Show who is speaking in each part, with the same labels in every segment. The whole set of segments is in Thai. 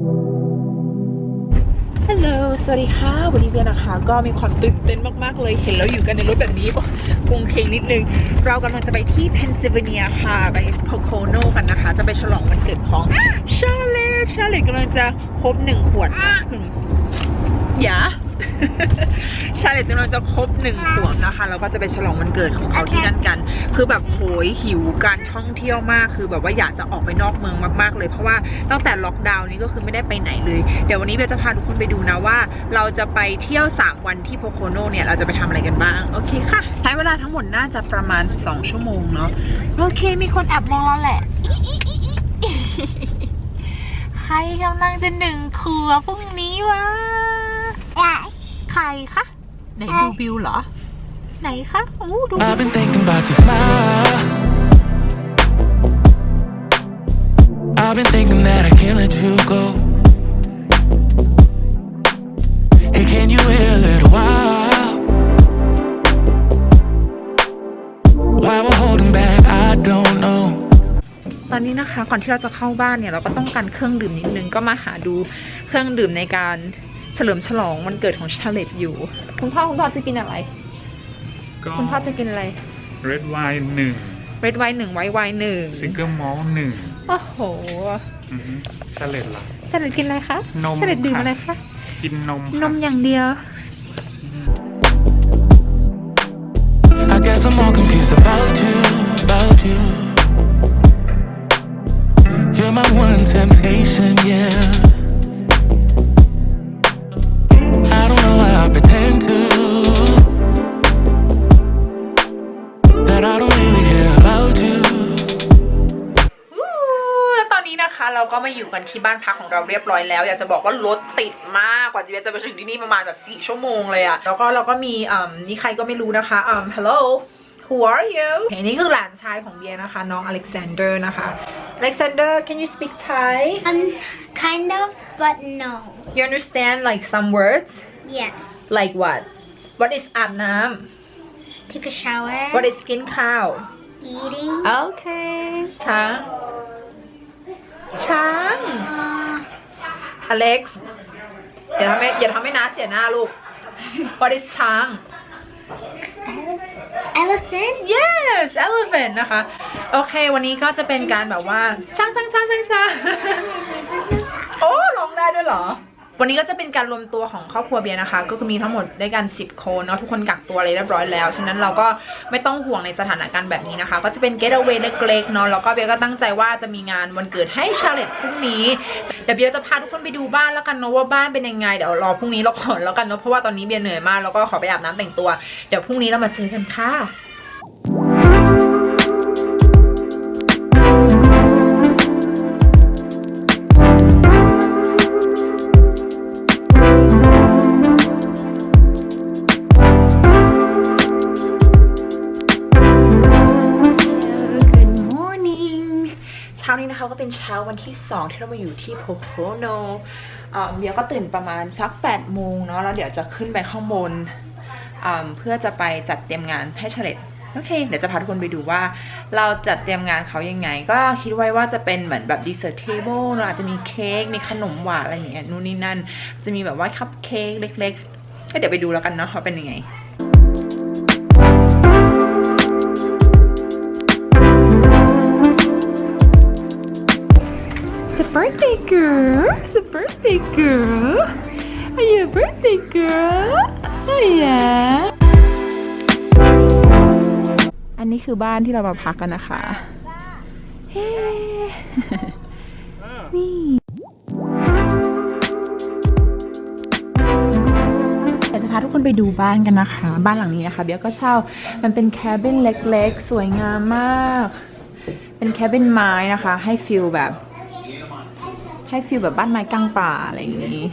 Speaker 1: ฮัลโหล สวัสดีค่ะ วันนี้เบียร์นะคะ ก็มีความตื่นเต้นมาก ๆ เลย เห็นแล้วอยู่กันในรถแบบนี้คงเคงนิดนึง เรากำลังจะไปที่เพนซิลเวเนียค่ะ ไปโพโคโนกันนะคะ จะไปฉลองวันเกิดของชาเลตชาเลตกำลังจะครบหนึ่งขวดคุณอย่า ชาเลตกำลังจะครบหนึ่งขวบนะคะแล้วก็จะไปฉลองวันเกิดของเขาที่นั่นกัน คือแบบโหยหิวการท่องเที่ยวมาก คือแบบว่าอยากจะออกไปนอกเมืองมากๆเลย เพราะว่าตั้งแต่ล็อกดาวน์นี้ก็คือไม่ได้ไปไหนเลยเดี๋ยววันนี้เบลจะพาทุกคนไปดูนะว่า เราจะไปเที่ยว 3 วันที่โพโคโนเนี่ยเราจะไปทำอะไรกันบ้างโอเคค่ะใช้เวลาทั้งหมดน่าจะประมาณ 2 ชั่วโมงเนาะโอเค มีคนแอบมองเราแหละใครกำลังจะหนึ่งขวบพรุ่งนี้วะ ใครคะ ไหนดูบิวเหรอ ไหนคะโอ้ดู
Speaker 2: I've been thinking about your smile. I've been thinking that I can't let you go. Hey, can you wait a little while? Why we're holding back, I don't know.
Speaker 1: ตอนนี้นะคะก่อนที่เราจะเข้าบ้านเนี่ยเราก็ต้องการเครื่องดื่มนิดนึงก็มาหาดูเครื่องดื่มในการเฉ ลิมฉลองวันเกิดของชาเลตอยู่ คุณพ่อคุณพ่อจะกินอะไร
Speaker 3: ก็
Speaker 1: คุณพ่อจะกินอะไร
Speaker 3: red wine หนึ่ง
Speaker 1: เรดไวน์หนึ่งไวท์ไวน์หนึ่ง
Speaker 3: single malt หนึ่ง
Speaker 1: โอ้โห
Speaker 3: ชาเลตล่ะ
Speaker 1: ชาเลตกินอะไรคะ
Speaker 3: นม
Speaker 1: ชาเลตดื่ม
Speaker 3: ค่ะ
Speaker 1: อะไรคะ
Speaker 3: กินนม
Speaker 1: นมอย่างเดียว
Speaker 2: I guess I'm all confused about you, about you. You're my one temptation, yeah.
Speaker 1: มาอยู่กันที่บ้านพักของเราเรียบร้อยแล้ว อยากจะบอกว่ารถติดมากกว่าจะจะไปถึงที่นี่ประมาณแบบ4ชั่วโมงเลยอะแล้วก็เราก็มีอ่านี่ใครก็ไม่รู้นะคะอ่า hello who are you เห็นนี่คือหลานชายของเบียร์นะคะ น้องอเล็กซานเดอร์นะคะ Alexander can you speak Thai
Speaker 4: Um, kind of, but no.
Speaker 1: you understand like some words
Speaker 4: Yes.
Speaker 1: like what what is อาบน้
Speaker 4: Take a shower. ำ
Speaker 1: what is กินข้าว
Speaker 4: Eating.
Speaker 1: โอเคช้าง ช้าง
Speaker 4: Uh,
Speaker 1: อเล็กซ์อย่าทำให้อย่าทำให้น้าเสียหน้าลูก What is ช้าง
Speaker 4: elephant.
Speaker 1: Yes elephant นะคะ โอเค วันนี้ก็จะเป็นการแบบว่า ช้างช้างช้างช้างช้างโอ้ร้องได้ด้วยเหรอ วันนี้ก็จะเป็นการรวมตัวของครอบครัวเบียร์นะคะ ก็คือมีทั้งหมดด้วยกัน 10 คนเนาะทุกคนกักตัวอะไรเรียบร้อยแล้ว ฉะนั้นเราก็ไม่ต้องห่วงในสถานการณ์แบบนี้นะคะ ก็จะเป็น get away เล็กๆเนาะแล้วก็เบียร์ก็ตั้งใจว่าจะมีงานวันเกิดให้ชาเลตพรุ่งนี้เดี๋ยวเบียร์จะพาทุกคนไปดูบ้านแล้วกันเนาะว่าบ้านเป็นยังไงเดี๋ยวรอพรุ่งนี้เราก่อนแล้วกันเนาะเพราะว่าตอนนี้เบียร์เหนื่อยมากแล้วก็ขอไปอาบน้ำแต่งตัวเดี๋ยวพรุ่งนี้เรามาเจอกันค่ะ ช้าวันที่ 2 ที่เรามาอยู่ที่โพโคโนเบียก็ตื่นประมาณสัก8โมงเนาะแล้วเดี๋ยวจะขึ้นไปข้างบนเพื่อจะไปจัดเตรียมงานให้เฉลตโอเค เดี๋ยวจะพาทุกคนไปดูว่าเราจัดเตรียมงานเขายังไง ก็คิดไว้ว่าจะเป็นเหมือนแบบดีเซอร์เทเบิลเนาะอาจจะมีเค้ก มีขนมหวานอะไรอย่างเงี้ยนู่นนี่นั่น จะมีแบบว่าคัพเค้กเล็กๆก็เดี๋ยวไปดูแล้วกันเนาะว่าเป็นยังไง birthday girl. It's a birthday girl. Are you a birthday girl? Oh yeah. อันนี้คือบ้านที่เรามาพักกันนะคะ เฮ้ นี่เดี๋ยวจะพาทุกคนไปดูบ้านกันนะคะ บ้านหลังนี้นะคะเบียร์ก็เช่า มันเป็นแคบินเล็กๆ สวยงามมาก เป็นแคบินไม้นะคะ ให้ฟิลแบบ ให้ฟิลแบบบ้านไม้กลางป่าอะไรอย่างนี้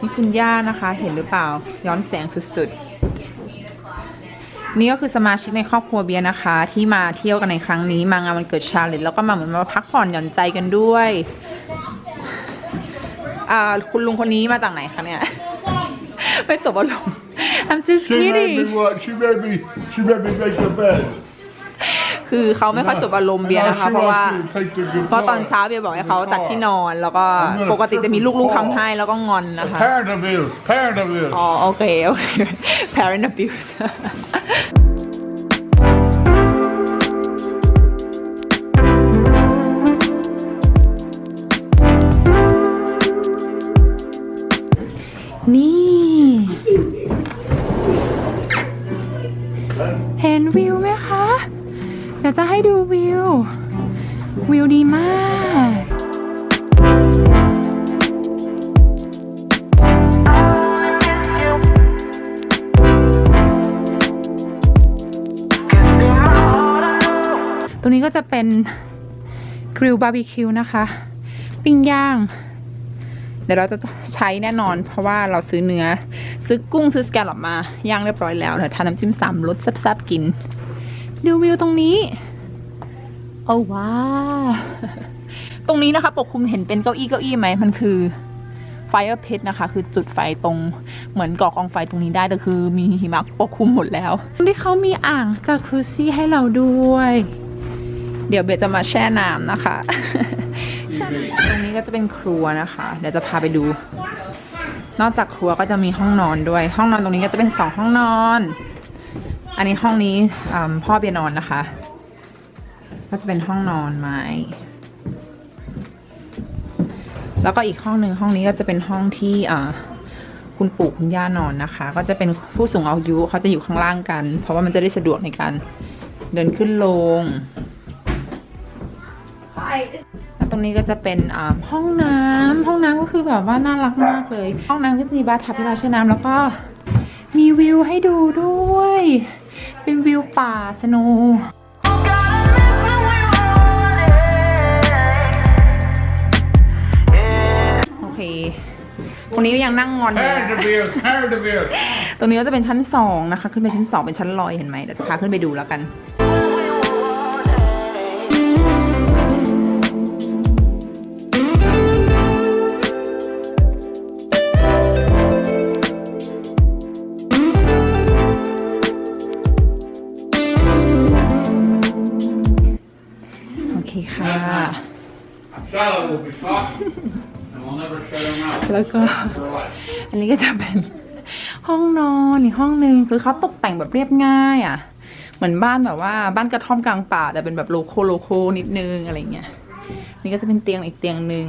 Speaker 1: นี่คุณย่านะคะ เห็นหรือเปล่า ย้อนแสงสุดๆ นี่ก็คือสมาชิกในครอบครัวเบียร์นะคะ ที่มาเที่ยวกันในครั้งนี้ มางานวันเกิดชาเลตแล้วก็มาเหมือนมาพักผ่อนหย่อนใจกันด้วยอ่าคุณลุงคนนี้มาจากไหนคะเนี่ย ไม่สบอารมณ์ I'm just
Speaker 5: She made me
Speaker 1: kidding
Speaker 5: what? She made me. She made me make the bed.
Speaker 1: คือเขาไม่ค่อยสบอารมณ์เบียร์นะคะ เพราะว่าเพราะตอนเช้าเบียร์บอกให้เขาจัดที่นอนแล้วก็ปกติจะมีลูกๆทำให้แล้วก็งอนนะคะ
Speaker 5: Parent abuse. Parent abuse.
Speaker 1: อ๋อโอเคโอเค parent abuse เดี๋ยวจะให้ดูวิว วิวดีมากตรงนี้ก็จะเป็นกริลบาร์บีคิวนะคะ ปิ้งย่าง เดี๋ยวเราจะใช้แน่นอน เพราะว่าเราซื้อเนื้อ ซื้อกุ้งซื้อสแกลลอปมา ย่างเรียบร้อยแล้วเดี๋ยวทานน้ำจิ้มสามรสแซ่บๆกิน ดูวิวตรงนี้ โอ้ว้า ตรงนี้นะคะ ปกคลุมเห็นเป็นเก้าอี้เก้าอี้ไหม มันคือ Fire Pit นะคะ คือจุดไฟตรงเหมือนก่อกองไฟตรงนี้ได้แต่คือมีหิมะปกคลุมหมดแล้วที่เขามีอ่างจากคุซี่ให้เราด้วย เดี๋ยวเบยจะมาแช่น้ำนะคะ ตรงนี้ก็จะเป็นครัวนะคะ เดี๋ยวจะพาไปดู นอกจากครัวก็จะมีห้องนอนด้วย ห้องนอนตรงนี้ก็จะเป็นสองห้องนอน อันนี้ห้องนี้พ่อเบียนอนนะคะ ก็จะเป็นห้องนอนไม้ แล้วก็อีกห้องหนึ่งห้องนี้ก็จะเป็นห้องที่คุณปู่คุณย่านอนนะคะ ก็จะเป็นผู้สูงอายุเขาจะอยู่ข้างล่างกัน เพราะว่ามันจะได้สะดวกในการเดินขึ้นลงแล้วตรงนี้ก็จะเป็นห้องน้ำห้องน้ำก็คือแบบว่าน่ารักมากเลย ห้องน้ำก็จะมีบาร์ทับให้เราแช่น้ำแล้วก็มีวิวให้ดูด้วย เป็นวิวป่าสโนว์โอเค ตรงนี้ก็ยังนั่งงอนอยู่
Speaker 5: Parent abuse. Parent abuse.
Speaker 1: ตรงนี้ก็จะเป็นชั้นสองนะคะ ขึ้นไปชั้นสองเป็นชั้นลอยเห็นไหมเดี๋ยวจะพาขึ้นไปดูแล้วกัน แล้วก็ อันนี้ก็จะเป็นห้องนอนอีกห้องหนึ่งคือเขาตกแต่งแบบเรียบง่ายอะ่ะ เหมือนบ้านแบบว่าบ้านกระท่อมกลางป่าแต่เป็นแบบโลโก้โลโก้นิดนึงอะไรเงี้ยนี่ก็จะเป็นเตียงอีกเตียงหนึ่ง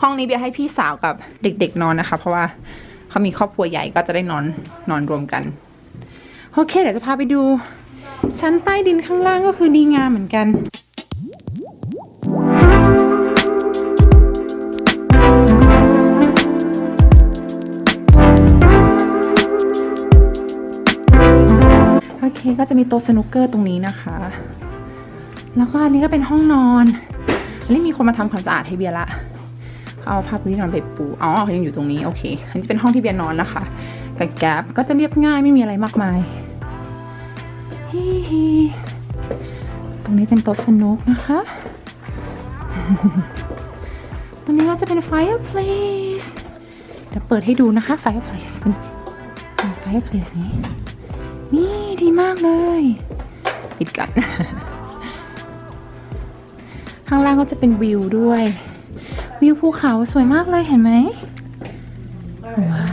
Speaker 1: ห้องนี้เบียให้พี่สาวกับเด็กๆนอนนะคะ เพราะว่าเขามีครอบครัวใหญ่ก็จะได้นอนนอนรวมกันโอเคเดี๋ยวจะพาไปดู ชั้นใต้ดินข้างล่างก็คือดีงามเหมือนกัน ก็จะมีโต๊ะสนุกเกอร์ตรงนี้นะคะ แล้วก็อันนี้ก็เป็นห้องนอน อันนี้มีคนมาทำความสะอาดให้เบียร์ละ เอาผ้าพื้นที่นอนไปปู อ๋อเขายังอยู่ตรงนี้ โอเค อันนี้เป็นห้องที่เบียร์นอนนะคะ กับแก๊บก็จะเรียบง่ายไม่มีอะไรมากมายฮิฮิตรงนี้เป็นโต๊ะสนุกนะคะ ตรงนี้ก็จะเป็น fireplace เดี๋ยวเปิดให้ดูนะคะ fireplace เป็นเป็น fireplace นี้นี่ ดีมากเลย ปิดกันข้างล่างก็จะเป็นวิวด้วย วิวภูเขาสวยมากเลยเห็นไหมว้า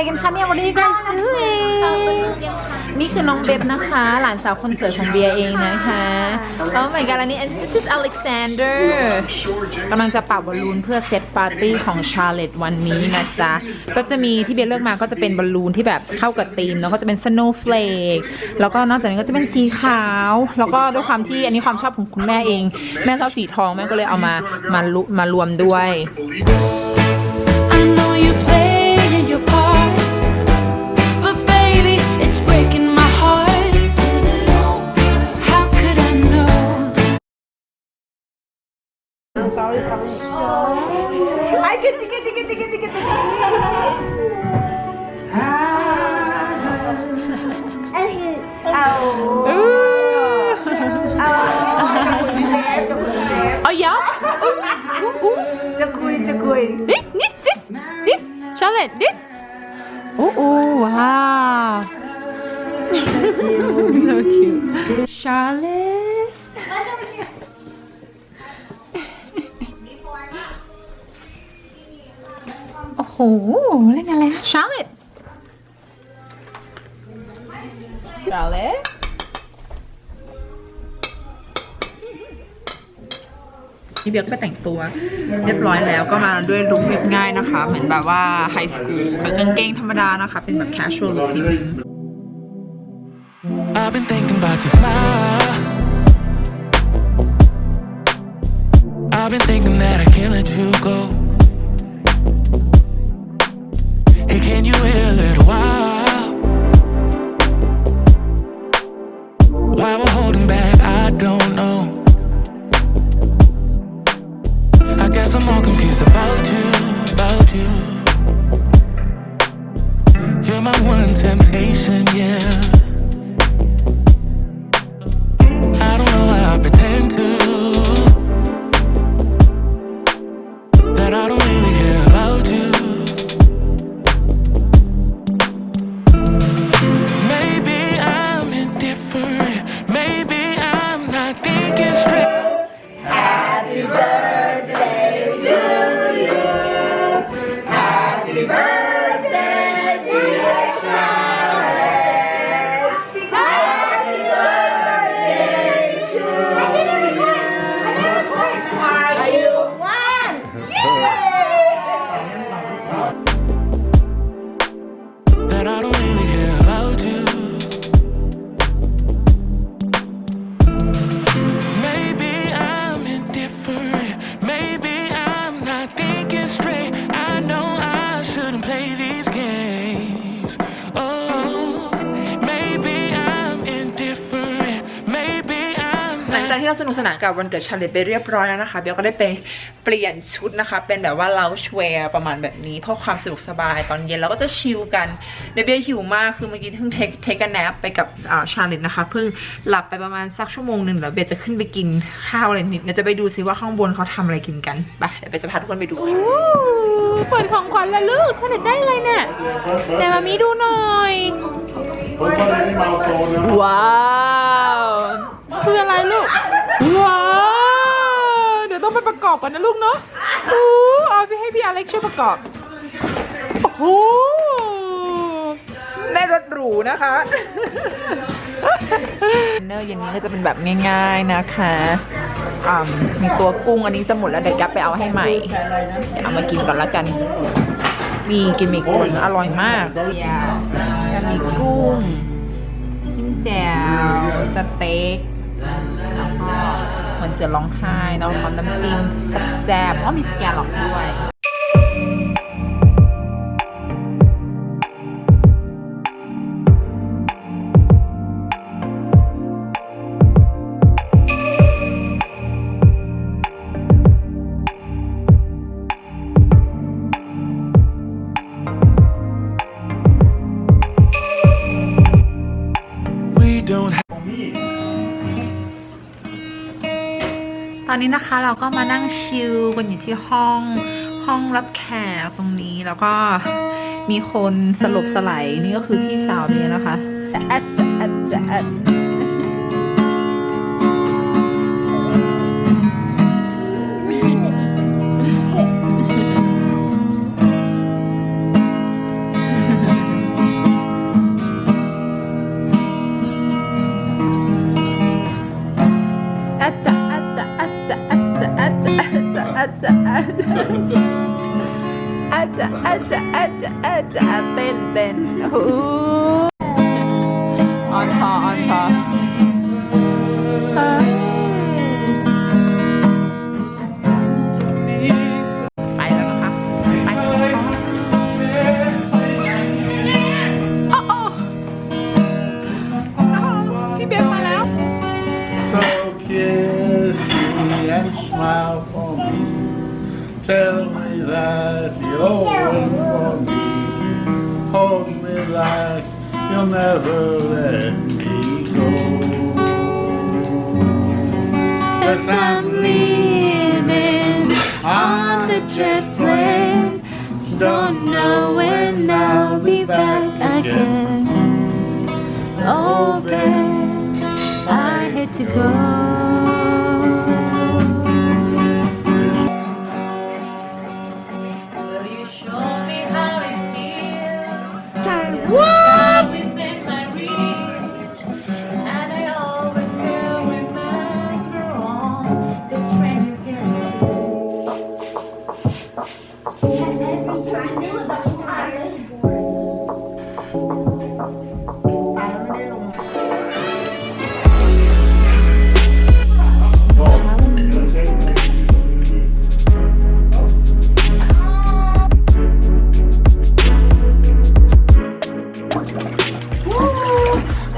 Speaker 1: อะไรกันคะเนี่ย What are you guys doing นี่คือน้องเบบนะคะ หลานสาวคนสวยของเบียร์เองนะคะโอ้ my god อันนี้ and this is Alexander กำลังจะเป่าบอลลูนเพื่อเซตปาร์ตี้ของชาร์เลตวันนี้นะจ๊ะ ก็จะมีที่เบียร์เลือกมาก็จะเป็นบอลลูนที่แบบเข้ากับธีม แล้วก็จะเป็น snowflake แล้วก็นอกจากนี้ก็จะเป็นสีขาว แล้วก็ด้วยความที่อันนี้ความชอบของคุณแม่เอง แม่ชอบสีทองแม่ก็เลยเอามามาลุมารวมด้วย
Speaker 6: I know
Speaker 1: you หเล่นอะไรคะ Charlotte Charlotte นี่เบียร์ก็ไปแต่งตัว เรียบร้อยแล้วก็มาด้วยลุคเรียบง่ายนะคะ เหมือนแบบว่าไฮสคูลแบบกางเกงธรรมดานะคะ เป็นแบบ casual look นิดนึง
Speaker 2: I've been thinking about your smile. I've been thinking that I can't let you go.
Speaker 1: เราสนุกสนานกับวันเกิดชาเลตไปเรียบร้อยแล้วนะคะ เบลก็ได้ไปเปลี่ยนชุดนะคะ เป็นแบบว่าเลาชแวร์ประมาณแบบนี้เพื่อความสะดวกสบายตอนเย็นเราก็จะชิลกันเดี๋ยวเบลหิวมากคือเมื่อกี้เพิ่งเทคเทคกันแนปไปกับอ่าชาเลตนะคะเพิ่งหลับไปประมาณสักชั่วโมงหนึ่งแล้วเบลจะขึ้นไปกินข้าวอะไรนิดเดี๋ยวจะไปดูซิว่าข้างบนเขาทำอะไรกินกันไปเดี๋ยวเบลจะพาทุกคนไปดูเปิดของขวัญแล้วลูกชาเลตได้อะไรเนี่ยแต่มามีดูหน่อยว้าวคืออะไรลูก ว้าว เดี๋ยวต้ องไประกอบนนะลูกเนาะอู้เอาไปให้พี่อเล็กช่วยประกอบ โอ้โหได้รถหรูนะคะเนอร์เย็นนี้ก็จะเป็นแบบง่าย ๆนะคะอ่ามีตัวกุ้งอันนี้จะหมดแล้วเดี๋ยวแกปไปเอาให้ใหม่ เดี๋ยวเอามากินก่อนละกัน มีกินมีกุ้งอร่อยมากมีกุ้ง จิ้มแจ่วสเต็ก เหมือนเสือร้องไห้เนาะพร้อมน้ำจิ้มแซ่บๆอ๋อมีสแกนหลอกด้วย นี้นะคะเราก็มานั่งชิลกันอยู่ที่ห้องห้องรับแขกตรงนี้แล้วก็มีคนสลบสลายนี่ก็คือพี่สาวเนี่ยนะคะ
Speaker 6: As I'm leaving on the jet plane, don't know when I'll be back again. Oh, babe, I hate to go.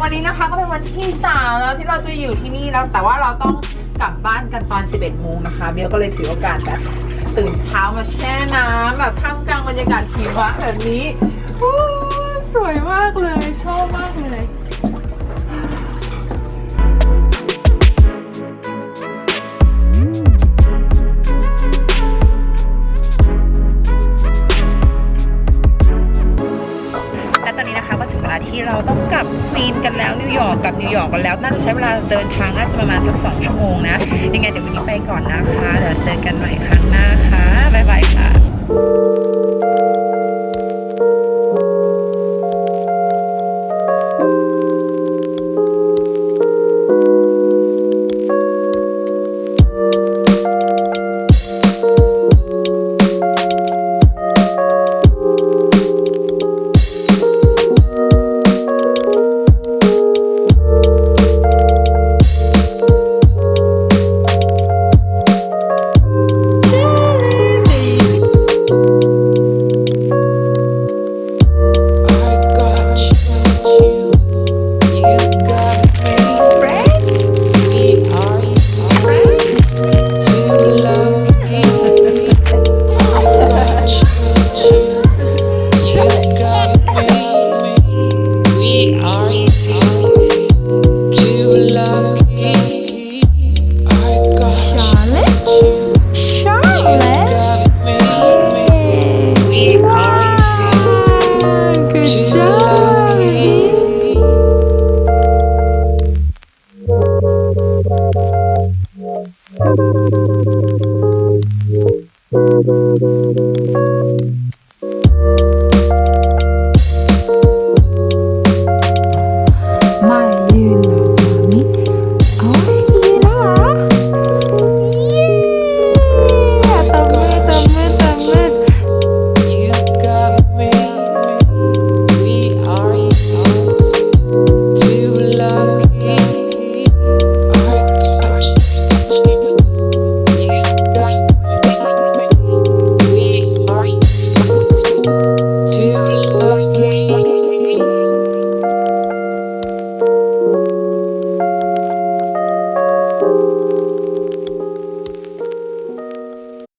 Speaker 1: วันนี้นะคะก็เป็นวันที่สามแล้วที่เราจะอยู่ที่นี่แล้วแต่ว่าเราต้องกลับบ้านกันตอน 11โมงนะคะเบลก็เลยถือโอกาสแบบ ตื่นเช้ามาแช่น้ำแบบท่ามกลางบรรยากาศหิมะแบบนี้สวยมากเลยชอบมากเลย ยอร์กกลับนิวยอร์กกันแล้ว น่าจะใช้เวลาเดินทางน่าจะประมาณสักสองชั่วโมงนะ ยังไงเดี๋ยววันนี้ไปก่อนนะคะ เดี๋ยวเจอกันใหม่ครั้งหน้าค่ะ บ๊ายบายค่ะ